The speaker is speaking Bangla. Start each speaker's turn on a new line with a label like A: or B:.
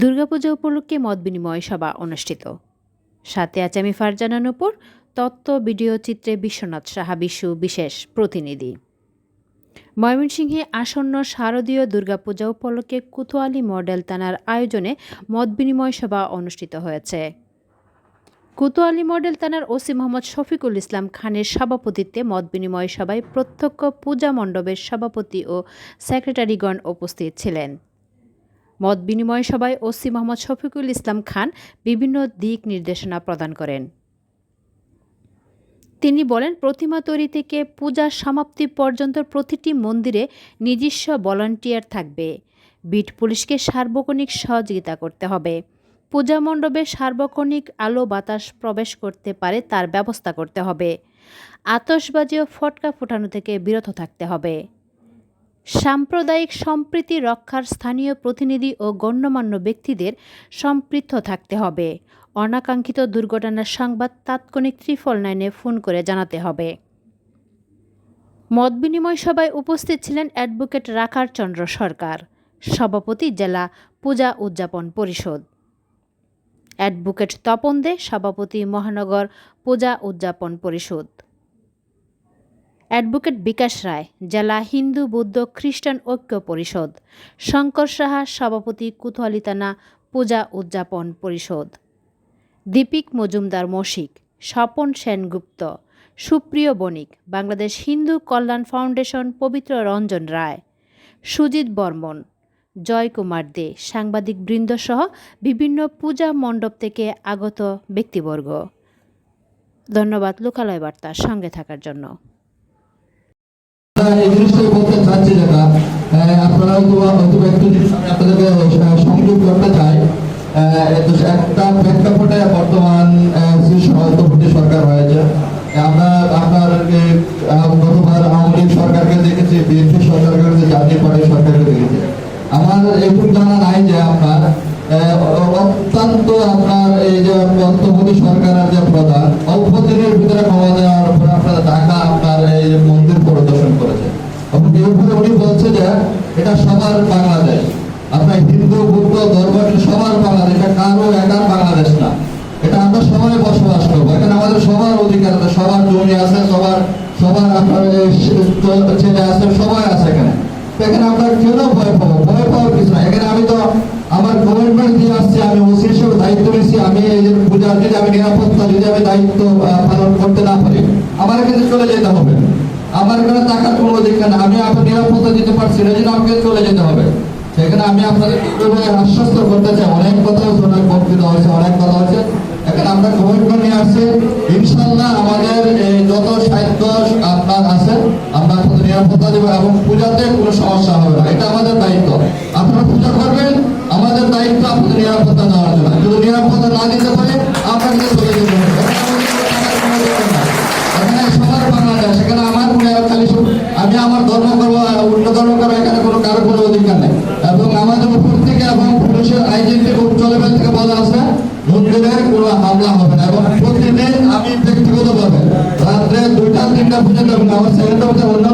A: দুর্গাপূজা উপলক্ষে মত বিনিময় সভা অনুষ্ঠিত। সাথে আচামি ফারজানার উপর তত্ত্ব, ভিডিও চিত্রে বিশ্বনাথ সাহা বিশু বিশেষ প্রতিনিধি। ময়মনসিংহে আসন্ন শারদীয় দুর্গাপূজা উপলক্ষে কুতোয়ালি মডেল থানার আয়োজনে মত বিনিময় সভা অনুষ্ঠিত হয়েছে। কুতোয়ালি মডেল থানার ওসি মোহাম্মদ শফিকুল ইসলাম খানের সভাপতিত্বে মত বিনিময় সভায় প্রত্যক্ষ পূজা মণ্ডপের সভাপতি ও সেক্রেটারিগণ উপস্থিত ছিলেন। মত বিনিময় সভায় ওসি মোহাম্মদ শফিকুল ইসলাম খান বিভিন্ন দিক নির্দেশনা প্রদান করেন। তিনি বলেন, প্রতিমা তৈরি থেকে পূজার সমাপ্তি পর্যন্ত প্রতিটি মন্দিরে নিজস্ব ভলান্টিয়ার থাকবে। বিট পুলিশকে সার্বক্ষণিক সহযোগিতা করতে হবে। পূজা মণ্ডপে সার্বক্ষণিক আলো বাতাস প্রবেশ করতে পারে তার ব্যবস্থা করতে হবে। আতসবাজি ও ফটকা ফোটানো থেকে বিরত থাকতে হবে। সাম্প্রদায়িক সম্প্রীতি রক্ষার স্থানীয় প্রতিনিধি ও গণ্যমান্য ব্যক্তিদের সম্পৃক্ত থাকতে হবে। অনাকাঙ্ক্ষিত দুর্ঘটনার সংবাদ তাৎক্ষণিক ত্রিফল নাইনে ফোন করে জানাতে হবে। মত বিনিময় সভায় উপস্থিত ছিলেন অ্যাডভোকেট রাখার চন্দ্র সরকার, সভাপতি জেলা পূজা উদযাপন পরিষদ। অ্যাডভোকেট তপন দে, সভাপতি মহানগর পূজা উদযাপন পরিষদ। অ্যাডভোকেট বিকাশ রায়, জেলা হিন্দু বৌদ্ধ খ্রিস্টান ঐক্য পরিষদ, শঙ্কর সাহা, সভাপতি কুতোয়ালি পূজা উদযাপন পরিষদ। দীপিক মজুমদার মশিক, স্বপন সেনগুপ্ত, সুপ্রিয় বণিক, বাংলাদেশ হিন্দু কল্যাণ ফাউন্ডেশন পবিত্র রঞ্জন রায়, সুজিত বর্মন জয়কুমার দে, সাংবাদিক বৃন্দসহ বিভিন্ন পূজা মণ্ডপ থেকে আগত ব্যক্তিবর্গ। ধন্যবাদ, লোকালয় বার্তার সঙ্গে থাকার জন্য।
B: সরকার হয়েছে। আমরা এইটুকু জানা যে আপনার অত্যন্ত আপনার এই যে অন্তর্বর্তী সরকারের যে প্রধান অল্প দিনের ভিতরে ক্ষমা দেওয়ার পরে আপনার ঢাকা, আপনার এই মন্দির পরিদর্শন বলছে যে, এটা সবার বাংলাদেশ। আপনার হিন্দু, বুদ্ধ ধর্ম সবার বাংলাদেশ, এটা কারও একার বাংলাদেশ না। এটা আমরা সবাই বসবাস করব। এখানে আমাদের সবার অধিকার আছে, সবার জমি আছে, সবার সবার আপনার ছেলে আছে, সবাই আছে এখানে। এখানে আমরা কেন ভয় পাবো? ভয় পাওয়ার কিছু না এখানে আমি তো আমার গভর্নমেন্ট দিয়ে আসছি, আমি ওসি দায়িত্ব নিয়েছি, আমি এই যে পূজার যদি আমি নিরাপত্তা, যদি আমি দায়িত্ব পালন করতে না পারি, আমার কিন্তু চলে যেতে হবে। আমার এখানে টাকার কোনো অধিকার না আমি আপনার নিরাপত্তা দিতে পারছি না জন্য আমাকে চলে যেতে হবে। সেখানে আমি আপনাদের আশ্বস্ত করতে চাই। অনেক কথা অনেক বক্তৃতা হয়েছে, অনেক কথা হয়েছে। এখানে আমরা গভর্নমেন্ট নিয়ে আসছি। ইনশাল্লাহ আমাদের যত সাহিত্য আপনার আছে, আমরা আপনাদের নিরাপত্তা দেবো এবং পূজাতে কোনো সমস্যা হবে না। এটা আমাদের দায়িত্ব। আপনারা পূজা করবেন, আমাদের দায়িত্ব আপনাদের নিরাপত্তা দেওয়ার জন্য। যদি নিরাপত্তা না দিতে পারে আপনাকে চলে যেতে আমি আমার ধর্ম করব উল্টো ধর্ম করব এখানে কোনো কারও কোনো অধিকার নেই। এবং আমাদের উপর থেকে এবং পুলিশের আইজিন থেকে উচ্চলেভেল থেকে বলা আছে মন্দিরের কোনো হামলা হবে না। এবং প্রতিদিন আমি ব্যক্তিগতভাবে রাত্রে দুইটা, তিনটা পর্যন্ত আমার সেকেন্ডটা অন্য